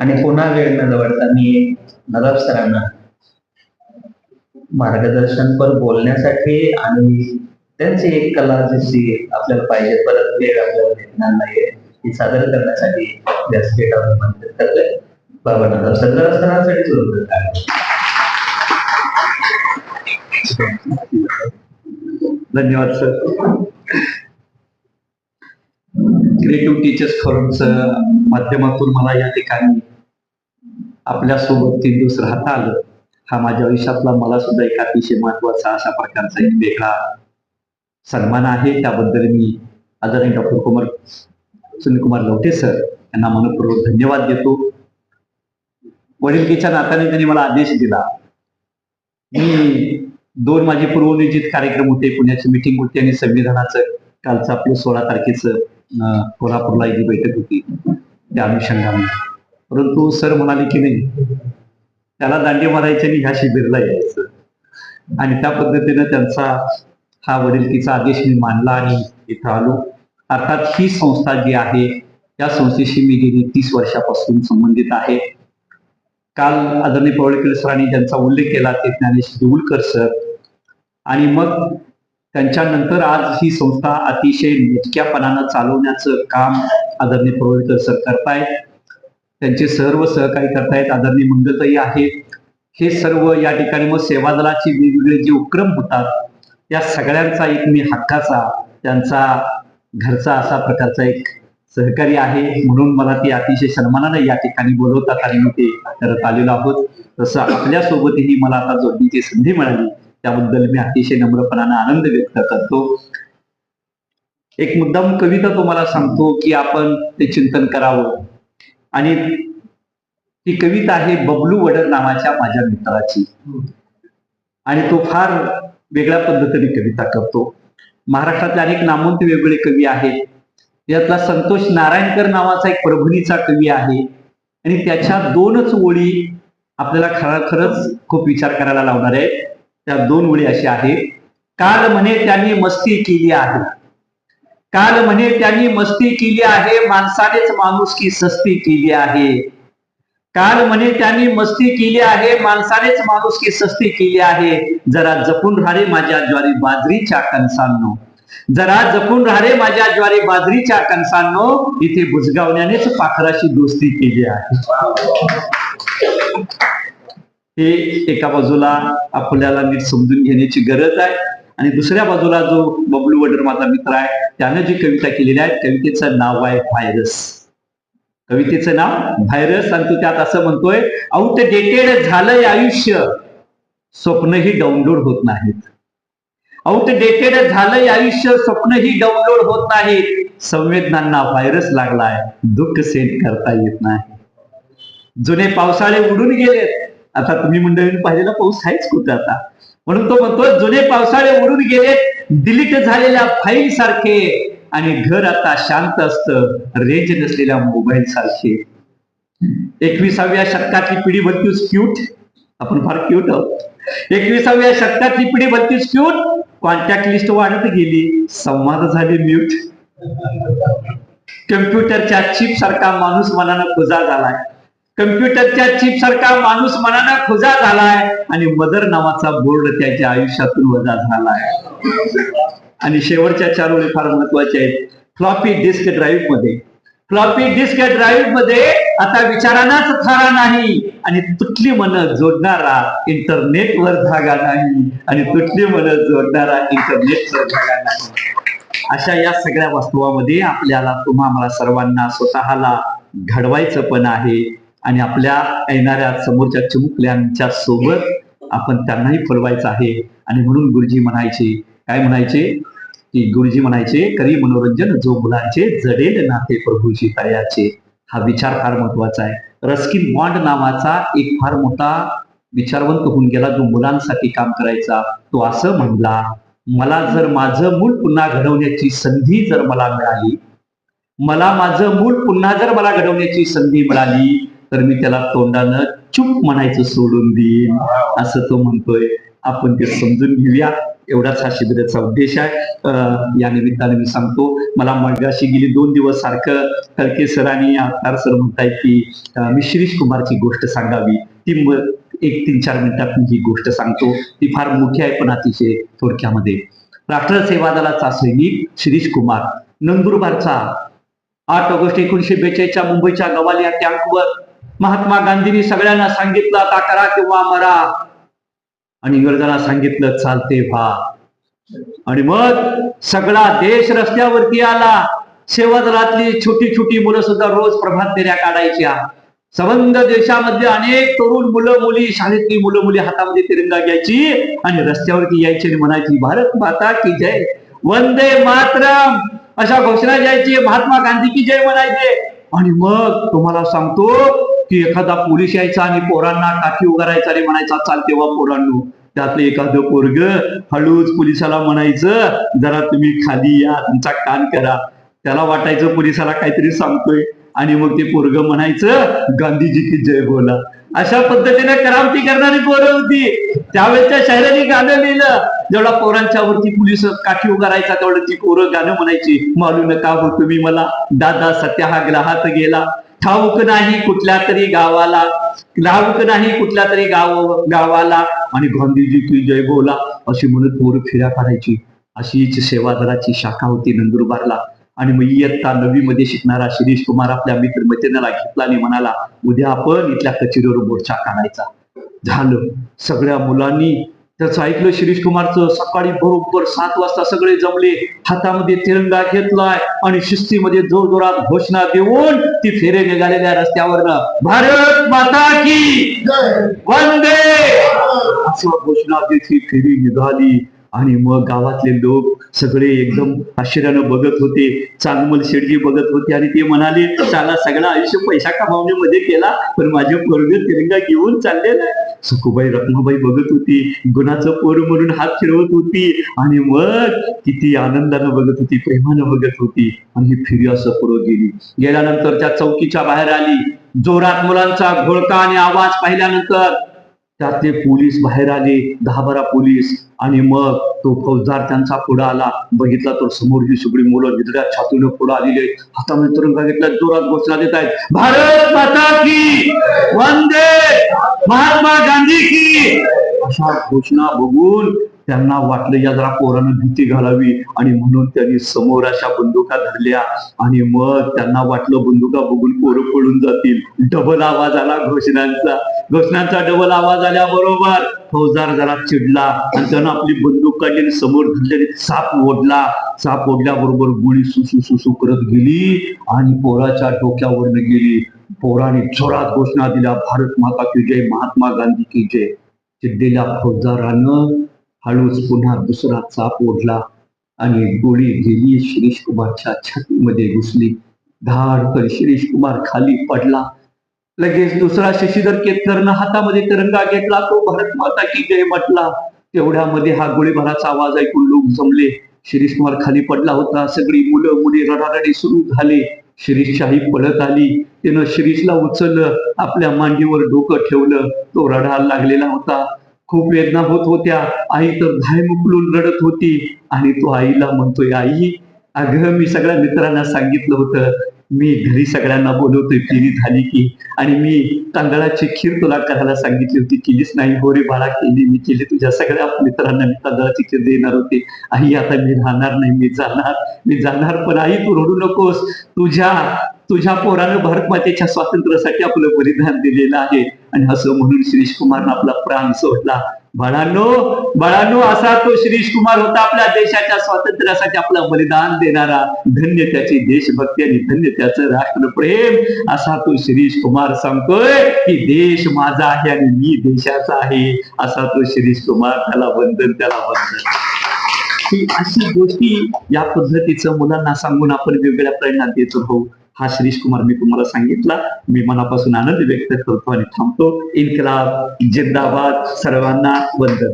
आणि पुन्हा वेळ न दवडता मी नदाब सरांना मार्गदर्शनपर बोलण्यासाठी आणि त्यांची एक कला जशी आपल्याला पाहिजे परत वेळ आपल्याला भेटणार नाहीये ती सादर करण्यासाठी व्यासपीठ आमंत्रित करतोय. बाबा नदाब सरांसाठी सुरू करतात धन्यवाद सर. क्रिएटिव्ह टीचर्स फोरमच्या माध्यमातून मला या ठिकाणी आपल्यासोबत तीन दिवस राहता आलं. हा माझ्या आयुष्यातला मला सुद्धा एक अतिशय महत्त्वाचा अशा प्रकारचा एक वेगळा सन्मान आहे. त्याबद्दल मी आदरणीय डॉक्टर कुमार सुनील कुमार लवटे सर यांना मनपूर्वक धन्यवाद देतो. वडीलकीच्या नात्याने त्यांनी मला आदेश दिला. मी दोन माझे पूर्वनियोजित कार्यक्रम होते. पुण्याची मिटिंग होती आणि संविधानाचं कालचं आपलं सोळा तारखेचं कोल्हापूरला एक बैठक होती त्या अनुषंगाने. परंतु सर म्हणाले की नाही त्याला दांडी मारायचे आणि ह्या शिबिरला यायचं. आणि त्या पद्धतीनं त्यांचा हा वडीलकीचा आदेश मी मानला आणि इथं आलो. अर्थात ही संस्था जी आहे त्या संस्थेशी मी गेली तीस वर्षापासून संबंधित आहे. काल आदरणीय पवळेकर सरांनी ज्यांचा उल्लेख केला ते ज्ञानेश देऊळकर सर. आणि मग त्यांच्यानंतर आज ही संस्था अतिशय नेटक्यापणानं चालवण्याचं काम आदरणीय प्रवळकर सर करतायत. त्यांचे सर्व सहकारी करतायत. आदरणीय मंगलताई आहेत. हे सर्व या ठिकाणी मग सेवा दलाचे वेगवेगळे जे उपक्रम होतात त्या सगळ्यांचा एक मी हक्काचा त्यांचा घरचा असा प्रकारचा एक सहकारी आहे. म्हणून मला ती अतिशय सन्मानाने या ठिकाणी बोलवतात आणि मी ते करत आलेलो आहोत. तसं आपल्यासोबतही मला आता जोडणीची संधी मिळाली. त्याबद्दल मी अतिशय नम्रपणाने आनंद व्यक्त करतो. एक मुद्दाम कविता तुम्हाला सांगतो की आपण ते चिंतन करावं. आणि ती कविता आहे बबलू वडर नावाच्या माझ्या मित्राची. आणि तो फार वेगळ्या पद्धतीने कविता करतो. महाराष्ट्रातले अनेक नामवंत वेगवेगळे कवी आहेत. यातला संतोष नारायणकर नावाचा एक परभणीचा कवी आहे. आणि त्याच्या दोनच ओळी आपल्याला खरा खरंच खूप विचार करायला लावणार आहेत. त्या दोन ओळी अशा आहेत. काल म्हणे त्यांनी मस्ती केली आहे. काल म्हणे त्यांनी मस्ती केली आहे माणसानेच माणूस की सस्ती केली आहे. काल म्हणे त्यांनी मस्ती केली आहे माणसानेच माणूस की सस्ती केली आहे. जरा जपून राहणे माझ्या ज्वारी बाजरीच्या कणसांनो. जरा जपून राहणे माझ्या ज्वारी बाजरीच्या कणसांनो. इथे भुजगावण्यानेच पाखराशी दोस्ती केली आहे. हे एका बाजूला आपल्याला नीट समजून घेण्याची गरज आहे. आणि दुसऱ्या बाजूला जो बबलू वडर माझा मित्र आहे त्यानं जी कविता केलेली आहे कवितेचं नाव आहे व्हायरस. कवितेचं नाव व्हायरस आणि तो त्यात असं म्हणतोय आउटडेटेड झालंय आयुष्य. स्वप्नही डाउनलोड होत नाहीत. आउटडेटेड झालंय आयुष्य स्वप्नही डाउनलोड होत नाहीत. संवेदनांना व्हायरस लागलाय. दुःख सेट करता येत नाही. जुने पावसाळे उडून गेलेत. आता तुम्ही मंडळींनी पाहिलेला पाऊस आहेच कुठं आता? म्हणून तो म्हणतो जुने पावसाळे उडून गेले डिलीट झालेल्या फाईल सारखे. आणि घर आता शांत असत रेंज नसलेल्या मोबाईल सारखे. एकविसाव्या शतकातली पिढी बनतीस क्यूट आपण फार क्यूट आहोत. एकविसाव्या शतकातली पिढी बनतीस क्यूट कॉन्टॅक्ट लिस्ट वाढत गेली. संवाद झाले म्यूट कम्प्युटरच्या चिप सारखा माणूस मनानं खुजा झालाय. कम्प्युटरच्या चिप सारखा माणूस मनानं खुजा झालाय आणि मदर नावाचा बोर्ड त्याच्या आयुष्यातून वजा झालाय. आणि शेवटच्या चार ओळी फार महत्त्वाचे आहेत. फ्लॉपी डिस्क ड्राईव्हमध्ये. फ्लॉपी डिस्क ड्राईव्हमध्ये आता विचारांनाच थारा नाही. आणि तुटली मन जोडणारा इंटरनेटवर धागा नाही. आणि तुटली मन जोडणारा इंटरनेटवर धागा नाही. अशा या सगळ्या वास्तवामध्ये आपल्याला तुम्हा मला सर्वांना स्वतःला घडवायचं पण आहे. आणि आपल्या येणाऱ्या समोरच्या चिमुकल्यांच्या सोबत आपण त्यांनाही फुलवायचं आहे. आणि म्हणून गुरुजी म्हणायचे काय म्हणायचे? की गुरुजी म्हणायचे करी मनोरंजन जो मुलांचे जडेल नाते प्रभूची तयाचे हा विचार फार महत्त्वाचा आहे. रस्किन बॉन्ड नावाचा एक फार मोठा विचारवंत होऊन गेला जो मुलांसाठी काम करायचा. तो असं म्हणला मला जर माझं मूल पुन्हा घडवण्याची संधी जर मला मिळाली मला माझं मूल पुन्हा जर मला घडवण्याची संधी मिळाली तर मी त्याला तोंडानं चुप म्हणायचं सोडून देईन. असं तो म्हणतोय. आपण ते समजून घेऊया. एवढाच हा शिबिराचा उद्देश आहे. या निमित्ताने मी सांगतो. मला मगाशी गेली दोन दिवस सारखं कलके सर आणि सर म्हणतायत की मी शिरीष कुमारची गोष्ट सांगावी. ती एक तीन चार मिनिटात मी ही गोष्ट सांगतो. ती फार मोठी आहे पण अतिशय थोडक्यामध्ये. राष्ट्र सेवा दलाचा सैनिक शिरीष कुमार नंदुरबारचा आठ ऑगस्ट एकोणीशे बेचाळीसच्या मुंबईच्या गवालिया टँकवर महात्मा गांधींनी सगळ्यांना सांगितलं आता करा किंवा मरा. आणि इंग्रजांना सांगितलं चालते व्हा. आणि मग सगळा देश रस्त्यावरती आला. सेवादलातली छोटी छोटी मुलं सुद्धा रोज प्रभात फेऱ्या काढायच्या. संबंध देशामध्ये अनेक तरुण मुलं मुली शाळेतली मुलं मुली हातामध्ये तिरंगा घ्यायची आणि रस्त्यावरती यायची आणि म्हणायची भारत माता की जय. वंदे मातरम. अशा घोषणा द्यायची. महात्मा गांधी की जय म्हणायचे. आणि मग तुम्हाला सांगतो की एखादा पोलीस यायचा आणि पोरांना काठी उगारायचा आणि म्हणायचा चाल तेव्हा पोरांनो त्यातलं एखादं पोरग हळूच पोलिसाला म्हणायचं जरा तुम्ही खाली या तुमचा कान करा. त्याला वाटायचं पोलिसाला काहीतरी सांगतोय आणि मग ते पोरग म्हणायचं गांधीजी की जय बोला. अशा पद्धतीने क्रांती करणारी पोरं होती. त्यावेळेच्या शहराने गाणं लिहिलं. जेवढा पोरांच्या वरती पोलीस काठी उगारायचा तेवढं ती पोरं गाणं म्हणायची मालू नका हो तुम्ही मला? दादा सत्या हा ग्रहात गेला. ठाऊक नाही कुठल्या तरी गावाला ठाऊक नाही कुठल्या तरी गाव गावाला. आणि गांधीजी की जय बोला अशी म्हणत पोर फिऱ्या काढायची. अशीच सेवा शाखा होती नंदुरबारला. आणि मग इयत्ता नवी मध्ये शिकणारा शिरीष कुमार आपल्या मित्र मैत्रिणीला घेतला आणि म्हणाला उद्या आपण इथल्या कचेरीवर मोर्चा काढायचा झालं. सगळ्या मुलांनी त्याचं ऐकलं शिरीष कुमारचं सकाळी बरोबर सात वाजता सगळे जमले. हातामध्ये तिरंगा घेतलाय आणि शिस्तीमध्ये जोरजोरात घोषणा देऊन ती फेरे निघालेल्या रस्त्यावरनं भारत माता की वंदे! असं घोषणा देत ही फेरी निघाली. आणि मग गावातले लोक सगळे एकदम आश्चर्यानं बघत होते. चांगमल शेडजी बघत होते आणि ते म्हणाले चाला सगळा आयुष्य पैसा कमावण्यामध्ये केला पण माझे पोरग तिरंगा घेऊन चाललेला आहे सुखूबाई रत्नाबाई बघत होती. गुणाचं पोर म्हणून हात फिरवत होती. आणि मग किती आनंदानं बघत होती प्रेमानं बघत होती. आणि ही फिरी असं गेली. गेल्यानंतर त्या चौकीच्या बाहेर आली. जोरात मुलांचा घोळका आणि आवाज पाहिल्यानंतर त्यातले पोलीस बाहेर आले. दहा बारा पोलीस. आणि मग तो फौजदार त्यांचा पुढे आला. बघितला तर समोर ही सगळी मुलं निधड्या छातून पुढे आलेली आहेत. हातामध्ये तिरंगा घेतला जोरात घोषणा देत आहेत. भारत माता की! वंदे! महात्मा गांधी की! अशा घोषणा बघून त्यांना वाटलं या जरा पोरानं भीती घालावी. आणि म्हणून त्यांनी समोर अशा बंदुका धरल्या. आणि मग त्यांना वाटलं बंदुका बघून पोरं पळून जातील. डबल आवाज आला घोषणांचा. घोषणांचा डबल आवाज आल्याबरोबर फौजदार जरा चिडला आणि त्यानं आपली बंदूक काढली आणि समोर धरलेली साप ओढला. साप ओढल्याबरोबर गोळी सुसू सुसू करत गेली आणि पोराच्या डोक्यावरनं गेली. पोराने जोरात घोषणा दिल्या भारत माता की जय महात्मा गांधी की जय. चिडलेल्या फौजदारानं हळूच पुन्हा दुसरा चाप ओढला आणि गोळी गेली शिरीष कुमारच्या छातीमध्ये घुसली. धाडकन शिरीष कुमार खाली पडला. लगेच दुसरा शशीधर केतकरनं हातामध्ये तिरंगा घेतला. तो भारत माता की जय म्हटला. तेवढ्यामध्ये हा गोळीबाराचा आवाज ऐकून लोक जमले. शिरीष कुमार खाली पडला होता. सगळी मुलं मुली रडारडी सुरू झाले. शिरीषशाही पळत आली. तिनं शिरीषला उचललं. आपल्या मांडीवर डोकं ठेवलं. तो रडायला लागलेला होता. खूप वेदना होत होत्या. आई तर धाय मुकलून रडत होती आणि तो आईला म्हणतोय आई अगं मी सगळ्या मित्रांना सांगितलं होतं मी घरी सगळ्यांना बोलवतोय केली झाली की. आणि मी तांदळाची खीर तुला करायला सांगितली होती केलीच नाही. हो रे बाळा केली मी केली. तुझ्या सगळ्या मित्रांना मी तांदळाची खीर देणार होती. आई आता मी राहणार नाही मी जाणार मी जाणार. पण आई तू रडू नकोस. तुझ्या तुझ्या पोरानं भारत मातेच्या स्वातंत्र्यासाठी आपलं बलिदान दिलेलं आहे. आणि असं म्हणून श्रीश कुमारनं आपला प्राण सोडला. बाळांनो बाळांनो असा तो श्रीश कुमार होता आपल्या देशाच्या स्वातंत्र्यासाठी आपलं बलिदान देणारा धन्य त्याची देशभक्ती आणि धन्य त्याचं राष्ट्रप्रेम असा तो श्रीश कुमार सांगतोय की देश माझा आहे आणि मी देशाचा आहे असा तो श्रीश कुमार त्याला वंदन त्याला वंदन. की अशी गोष्टी या पद्धतीचं मुलांना सांगून आपण वेगवेगळ्या प्रेरणा देत राहू हा शिरीष कुमार मी तुम्हाला सांगितला. मी मनापासून आनंद व्यक्त करतो आणि थांबतो. इन्कलाब जिंदाबाद सर्वांना वंदन.